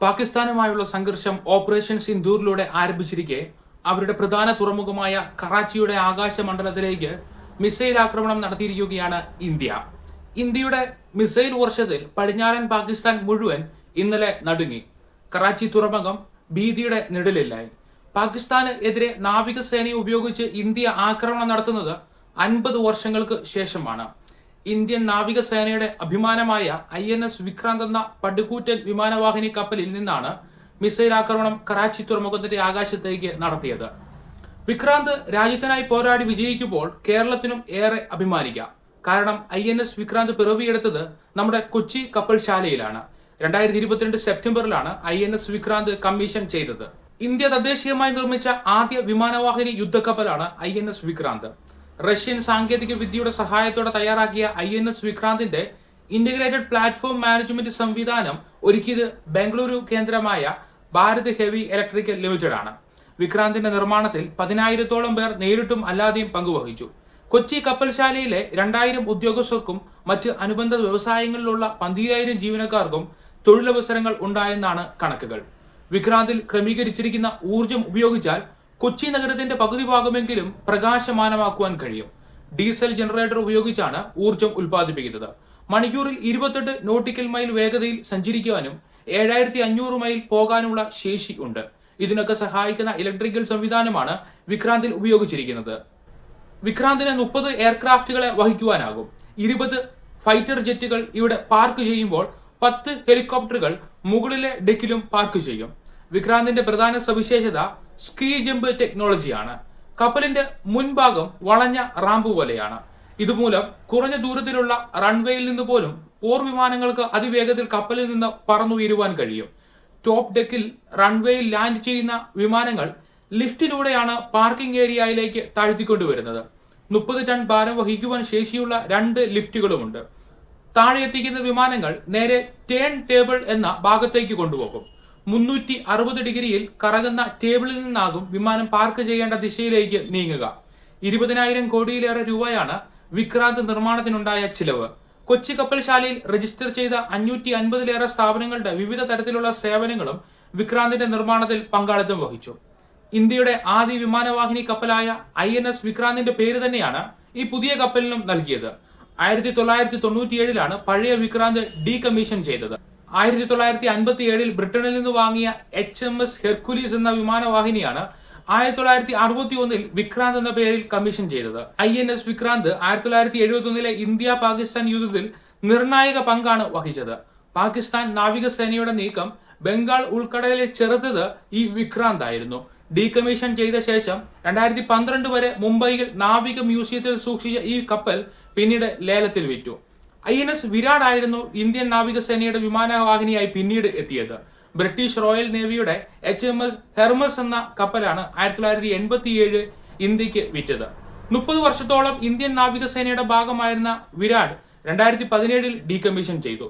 പാകിസ്ഥാനുമായുള്ള സംഘർഷം ഓപ്പറേഷൻ സിന്ദൂറിലൂടെ ആരംഭിച്ചിരിക്കെ അവരുടെ പ്രധാന തുറമുഖമായ കറാച്ചിയുടെ ആകാശമണ്ഡലത്തിലേക്ക് മിസൈൽ ആക്രമണം നടത്തിയിരിക്കുകയാണ് ഇന്ത്യ. ഇന്ത്യയുടെ മിസൈൽ വർഷത്തിൽ പടിഞ്ഞാറൻ പാകിസ്ഥാൻ മുഴുവൻ ഇന്നലെ നടുങ്ങി. കറാച്ചി തുറമുഖം ഭീതിയുടെ നിഴലിലായി. പാകിസ്ഥാന് എതിരെ നാവികസേനയെ ഉപയോഗിച്ച് ഇന്ത്യ ആക്രമണം നടത്തുന്നത് അൻപത് വർഷങ്ങൾക്ക് ശേഷമാണ്. ഇന്ത്യൻ നാവികസേനയുടെ അഭിമാനമായ ഐ എൻ എസ് വിക്രാന്ത് എന്ന പടുകൂറ്റൻ വിമാനവാഹിനി കപ്പലിൽ നിന്നാണ് മിസൈൽ ആക്രമണം കറാച്ചി തുറമുഖത്തിന്റെ ആകാശത്തേക്ക് നടത്തിയത്. വിക്രാന്ത് രാജ്യത്തിനായി പോരാടി വിജയിക്കുമ്പോൾ കേരളത്തിനും ഏറെ അഭിമാനിക്കാം. കാരണം ഐ എൻ എസ് വിക്രാന്ത് പിറവിയെടുത്തത് നമ്മുടെ കൊച്ചി കപ്പൽശാലയിലാണ്. രണ്ടായിരത്തി ഇരുപത്തിരണ്ട് സെപ്റ്റംബറിലാണ് I N S Vikrant commission ചെയ്തത്. ഇന്ത്യ തദ്ദേശീയമായി നിർമ്മിച്ച ആദ്യ വിമാനവാഹിനി യുദ്ധക്കപ്പലാണ് I N S Vikrant. Russian സാങ്കേതിക വിദ്യയുടെ സഹായത്തോടെ തയ്യാറാക്കിയ ഐ എൻ എസ് വിക്രാന്തിന്റെ ഇന്റഗ്രേറ്റഡ് പ്ലാറ്റ്ഫോം മാനേജ്മെന്റ് സംവിധാനം ഒരുക്കിയത് ബംഗളൂരു കേന്ദ്രമായ ഭാരത് ഹെവി ഇലക്ട്രിക്കൽ ലിമിറ്റഡ് ആണ്. വിക്രാന്തിന്റെ നിർമ്മാണത്തിൽ പതിനായിരത്തോളം പേർ നേരിട്ടും അല്ലാതെയും പങ്കുവഹിച്ചു. കൊച്ചി കപ്പൽശാലയിലെ രണ്ടായിരം ഉദ്യോഗസ്ഥർക്കും മറ്റ് അനുബന്ധ വ്യവസായങ്ങളിലുള്ള പന്തിരായിരം ജീവനക്കാർക്കും തൊഴിലവസരങ്ങൾ ഉണ്ടായെന്നാണ് കണക്കുകൾ. വിക്രാന്തിൽ ക്രമീകരിച്ചിരിക്കുന്ന ഊർജം ഉപയോഗിച്ചാൽ കൊച്ചി നഗരത്തിന്റെ പകുതി ഭാഗമെങ്കിലും പ്രകാശമാനമാക്കുവാൻ കഴിയും. ഡീസൽ ജനറേറ്റർ ഉപയോഗിച്ചാണ് ഊർജം ഉൽപ്പാദിപ്പിക്കുന്നത്. മണിക്കൂറിൽ ഇരുപത്തെട്ട് നോട്ടിക്കൽ മൈൽ വേഗതയിൽ സഞ്ചരിക്കുവാനും ഏഴായിരത്തി അഞ്ഞൂറ് മൈൽ പോകാനുള്ള ശേഷി ഉണ്ട്. ഇതിനൊക്കെ സഹായിക്കുന്ന ഇലക്ട്രിക്കൽ സംവിധാനമാണ് വിക്രാന്തിൽ ഉപയോഗിച്ചിരിക്കുന്നത്. വിക്രാന്തിന് മുപ്പത് എയർക്രാഫ്റ്റുകളെ വഹിക്കുവാനാകും. ഇരുപത് ഫൈറ്റർ ജെറ്റുകൾ ഇവിടെ പാർക്ക് ചെയ്യുമ്പോൾ പത്ത് ഹെലികോപ്റ്ററുകൾ മുകളിലെ ഡെക്കിലും പാർക്ക് ചെയ്യും. വിക്രാന്തിന്റെ പ്രധാന സവിശേഷത സ്കീ ജമ്പ് ടെക്നോളജിയാണ്. കപ്പലിന്റെ മുൻഭാഗം വളഞ്ഞ റാമ്പ് പോലെയാണ്. ഇതുമൂലം കുറഞ്ഞ ദൂരത്തിലുള്ള റൺവേയിൽ നിന്ന് പോലും പോർ വിമാനങ്ങൾക്ക് അതിവേഗത്തിൽ കപ്പലിൽ നിന്ന് പറന്നുയരുവാൻ കഴിയും. ടോപ്പ് ഡെക്കിൽ റൺവേയിൽ ലാൻഡ് ചെയ്യുന്ന വിമാനങ്ങൾ ലിഫ്റ്റിലൂടെയാണ് പാർക്കിംഗ് ഏരിയയിലേക്ക് താഴ്ത്തിക്കൊണ്ടുവരുന്നത്. മുപ്പത് ടൺ ഭാരം വഹിക്കുവാൻ ശേഷിയുള്ള രണ്ട് ലിഫ്റ്റുകളുമുണ്ട്. താഴെ എത്തിക്കുന്ന വിമാനങ്ങൾ നേരെ ടേൺ ടേബിൾ എന്ന ഭാഗത്തേക്ക് കൊണ്ടുപോകും. മുന്നൂറ്റി അറുപത് ഡിഗ്രിയിൽ കറങ്ങുന്ന ടേബിളിൽ നിന്നാകും വിമാനം പാർക്ക് ചെയ്യേണ്ട ദിശയിലേക്ക് നീങ്ങുക. ഇരുപതിനായിരം കോടിയിലേറെ രൂപയാണ് വിക്രാന്ത് നിർമ്മാണത്തിനുണ്ടായ ചിലവ്. കൊച്ചി കപ്പൽശാലയിൽ രജിസ്റ്റർ ചെയ്ത അഞ്ഞൂറ്റി അൻപതിലേറെ സ്ഥാപനങ്ങളുടെ വിവിധ തരത്തിലുള്ള സേവനങ്ങളും വിക്രാന്തിന്റെ നിർമ്മാണത്തിൽ പങ്കാളിത്തം വഹിച്ചു. ഇന്ത്യയുടെ ആദ്യ വിമാനവാഹിനി കപ്പലായ ഐ എൻ എസ് വിക്രാന്തിന്റെ പേര് തന്നെയാണ് ഈ പുതിയ കപ്പലിനും നൽകിയത്. ആയിരത്തി തൊള്ളായിരത്തി തൊണ്ണൂറ്റിയേഴിലാണ് പഴയ വിക്രാന്ത് ഡീകമ്മീഷൻ ചെയ്തത്. ആയിരത്തി തൊള്ളായിരത്തി അൻപത്തി ഏഴിൽ ബ്രിട്ടനിൽ നിന്ന് വാങ്ങിയ എച്ച് എം എസ് ഹെർക്കുലീസ് എന്ന വിമാനവാഹിനിയാണ് ആയിരത്തി തൊള്ളായിരത്തി അറുപത്തി ഒന്നിൽ വിക്രാന്ത് എന്ന പേരിൽ കമ്മീഷൻ ചെയ്തത്. ഐ എൻ എസ് വിക്രാന്ത് ആയിരത്തി തൊള്ളായിരത്തി എഴുപത്തി ഒന്നിലെ ഇന്ത്യ പാകിസ്ഥാൻ യുദ്ധത്തിൽ നിർണായക പങ്കാണ് വഹിച്ചത്. പാകിസ്ഥാൻ നാവികസേനയുടെ നീക്കം ബംഗാൾ ഉൾക്കടലിൽ ചെറുത്തത് ഈ വിക്രാന്ത് ആയിരുന്നു ഡീകമ്മീഷൻ ചെയ്ത ശേഷം രണ്ടായിരത്തി പന്ത്രണ്ട് വരെ മുംബൈയിൽ നാവിക മ്യൂസിയത്തിൽ സൂക്ഷിച്ച ഈ കപ്പൽ പിന്നീട് ലേലത്തിൽ വിറ്റു. ഐ എൻ എസ് വിരാട് ആയിരുന്നു ഇന്ത്യൻ നാവികസേനയുടെ വിമാനവാഹിനിയായി പിന്നീട് എത്തിയത്. ബ്രിട്ടീഷ് റോയൽ നേവിയുടെ എച്ച് എം എസ് ഹെർമസ് എന്ന കപ്പലാണ് ആയിരത്തി തൊള്ളായിരത്തി എൺപത്തി ഏഴ് ഇന്ത്യയ്ക്ക് വിറ്റത്. മുപ്പത് വർഷത്തോളം ഇന്ത്യൻ നാവികസേനയുടെ ഭാഗമായിരുന്ന വിരാട് രണ്ടായിരത്തി പതിനേഴിൽ ഡീകമ്മീഷൻ ചെയ്തു.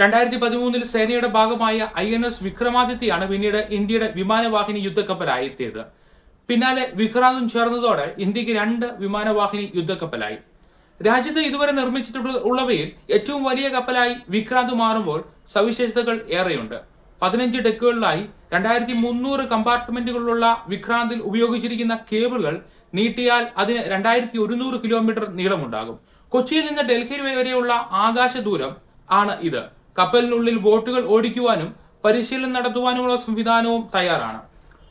രണ്ടായിരത്തി പതിമൂന്നിൽ സേനയുടെ ഭാഗമായ ഐ എൻ എസ് വിക്രമാദിത്യയാണ് പിന്നീട് ഇന്ത്യയുടെ വിമാനവാഹിനി യുദ്ധക്കപ്പലായി എത്തിയത്. പിന്നാലെ വിക്രാന്തും ചേർന്നതോടെ ഇന്ത്യയ്ക്ക് രണ്ട് വിമാനവാഹിനി യുദ്ധക്കപ്പലായി. രാജ്യത്ത് ഇതുവരെ നിർമ്മിച്ചിട്ടുള്ളവയിൽ ഏറ്റവും വലിയ കപ്പലായി വിക്രാന്ത് മാറുമ്പോൾ സവിശേഷതകൾ ഏറെയുണ്ട്. പതിനഞ്ച് ഡെക്കുകളിലായി രണ്ടായിരത്തി മുന്നൂറ് കമ്പാർട്ട്മെന്റുകളുള്ള വിക്രാന്തിൽ ഉപയോഗിച്ചിരിക്കുന്ന കേബിളുകൾ നീട്ടിയാൽ അതിന് രണ്ടായിരത്തി ഒരുന്നൂറ് കിലോമീറ്റർ നീളമുണ്ടാകും. കൊച്ചിയിൽ നിന്ന് ഡൽഹി വരെയുള്ള ആകാശ ദൂരം ആണ് ഇത്. കപ്പലിനുള്ളിൽ ബോട്ടുകൾ ഓടിക്കുവാനും പരിശീലനം നടത്തുവാനുമുള്ള സംവിധാനവും തയ്യാറാണ്.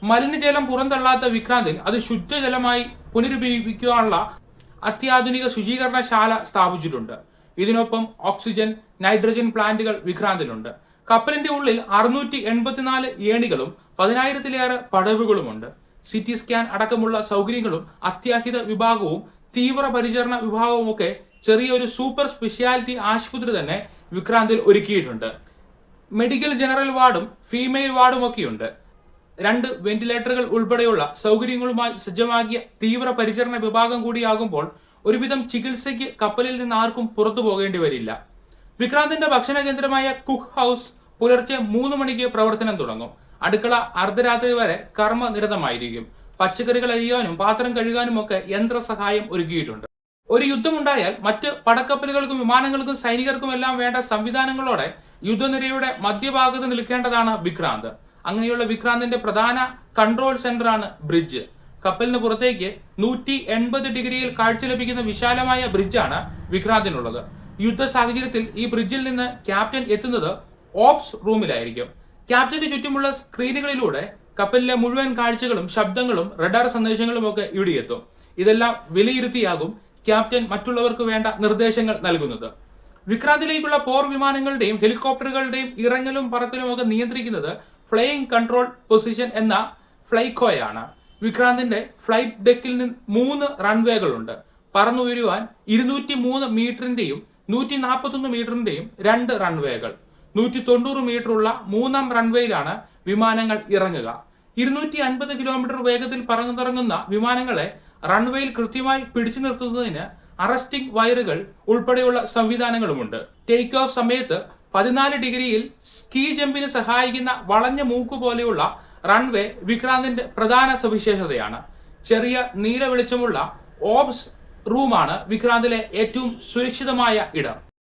മലിനജലം പുറന്തള്ളാത്ത വിക്രാന്തിൽ അത് ശുദ്ധജലമായി പുനരുപയോഗിക്കുവാനുള്ള അത്യാധുനിക ശുചീകരണശാല സ്ഥാപിച്ചിട്ടുണ്ട്. ഇതിനൊപ്പം ഓക്സിജൻ നൈട്രജൻ പ്ലാന്റുകൾ വിക്രാന്തിലുണ്ട് കപ്പലിന്റെ ഉള്ളിൽ അറുന്നൂറ്റി എൺപത്തിനാല് ഏണികളും പതിനായിരത്തിലേറെ പടവുകളുമുണ്ട്. സിറ്റി സ്കാൻ അടക്കമുള്ള സൗകര്യങ്ങളും അത്യാഹിത വിഭാഗവും തീവ്ര പരിചരണ വിഭാഗവും ഒക്കെ ചെറിയൊരു സൂപ്പർ സ്പെഷ്യാലിറ്റി ആശുപത്രി തന്നെ വിക്രാന്തിൽ ഒരുക്കിയിട്ടുണ്ട്. മെഡിക്കൽ ജനറൽ വാർഡും ഫീമെയിൽ വാർഡും ഒക്കെയുണ്ട് രണ്ട് വെന്റിലേറ്ററുകൾ ഉൾപ്പെടെയുള്ള സൗകര്യങ്ങളുമായി സജ്ജമാക്കിയ തീവ്ര പരിചരണ വിഭാഗം കൂടിയാകുമ്പോൾ ഒരുവിധം ചികിത്സയ്ക്ക് കപ്പലിൽ നിന്ന് ആർക്കും പുറത്തു പോകേണ്ടി വരില്ല. വിക്രാന്തിന്റെ ഭക്ഷണ കേന്ദ്രമായ കുക്ക് ഹൗസ് പുലർച്ചെ മൂന്ന് മണിക്ക് പ്രവർത്തനം തുടങ്ങും. അടുക്കള അർദ്ധരാത്രി വരെ കർമ്മനിരതമായിരിക്കും. പച്ചക്കറികൾ അരിയാനും പാത്രം കഴുകാനും ഒക്കെ യന്ത്ര സഹായം ഒരുക്കിയിട്ടുണ്ട്. ഒരു യുദ്ധമുണ്ടായാൽ മറ്റ് പടക്കപ്പലുകൾക്കും വിമാനങ്ങൾക്കും സൈനികർക്കും എല്ലാം വേണ്ട സംവിധാനങ്ങളോടെ യുദ്ധനിരയുടെ മധ്യഭാഗത്ത് നിൽക്കേണ്ടതാണ് വിക്രാന്ത്. അങ്ങനെയുള്ള വിക്രാന്തിന്റെ പ്രധാന കൺട്രോൾ സെന്റർ ആണ് ബ്രിഡ്ജ് കപ്പലിന് പുറത്തേക്ക് നൂറ്റി എൺപത് ഡിഗ്രിയിൽ കാഴ്ച ലഭിക്കുന്ന വിശാലമായ ബ്രിഡ്ജാണ് വിക്രാന്തിനുള്ളത്. യുദ്ധ സാഹചര്യത്തിൽ ഈ ബ്രിഡ്ജിൽ നിന്ന് ക്യാപ്റ്റൻ എത്തുന്നത് ഓപ്സ് റൂമിലായിരിക്കും ക്യാപ്റ്റന് ചുറ്റുമുള്ള സ്ക്രീനുകളിലൂടെ കപ്പലിലെ മുഴുവൻ കാഴ്ചകളും ശബ്ദങ്ങളും റഡാർ സന്ദേശങ്ങളും ഒക്കെ ഇവിടെ എത്തും. ഇതെല്ലാം വിലയിരുത്തിയാകും ക്യാപ്റ്റൻ മറ്റുള്ളവർക്ക് വേണ്ട നിർദ്ദേശങ്ങൾ നൽകുന്നത്. വിക്രാന്തിലേക്കുള്ള പോർ വിമാനങ്ങളുടെയും ഹെലികോപ്റ്ററുകളുടെയും ഇറങ്ങലും പറക്കലും ഒക്കെ നിയന്ത്രിക്കുന്നത് ഫ്ലൈയിങ് കൺട്രോൾ പൊസിഷൻ എന്ന ഫ്ലൈക്കോയാണ് വിക്രാന്തിന്റെ ഫ്ലൈറ്റ് ഡെക്കിൽ നിന്ന് മൂന്ന് റൺവേകളുണ്ട്. പറന്നുയരുവാൻ ഇരുന്നൂറ്റി മൂന്ന് മീറ്ററിന്റെയും നൂറ്റി നാൽപ്പത്തൊന്ന് മീറ്ററിന്റെയും രണ്ട് റൺവേകൾ. നൂറ്റി തൊണ്ണൂറ് മീറ്ററുള്ള മൂന്നാം റൺവേയിലാണ് വിമാനങ്ങൾ ഇറങ്ങുക. ഇരുന്നൂറ്റി അൻപത് കിലോമീറ്റർ വേഗത്തിൽ പറന്നിറങ്ങുന്ന വിമാനങ്ങളെ റൺവേയിൽ കൃത്യമായി പിടിച്ചു നിർത്തുന്നതിന് അറസ്റ്റിംഗ് വയറുകൾ ഉൾപ്പെടെയുള്ള സംവിധാനങ്ങളുമുണ്ട്. ടേക്ക് ഓഫ് സമയത്ത് പതിനാല് ഡിഗ്രിയിൽ സ്കീ ജമ്പിന് സഹായിക്കുന്ന വളഞ്ഞ മൂക്ക് പോലെയുള്ള റൺവേ വിക്രാന്തിന്റെ പ്രധാന സവിശേഷതയാണ്. ചെറിയ നീല വെളിച്ചമുള്ള ഓബ്സ് റൂമാണ് വിക്രാന്തിലെ ഏറ്റവും സുരക്ഷിതമായ ഇടം.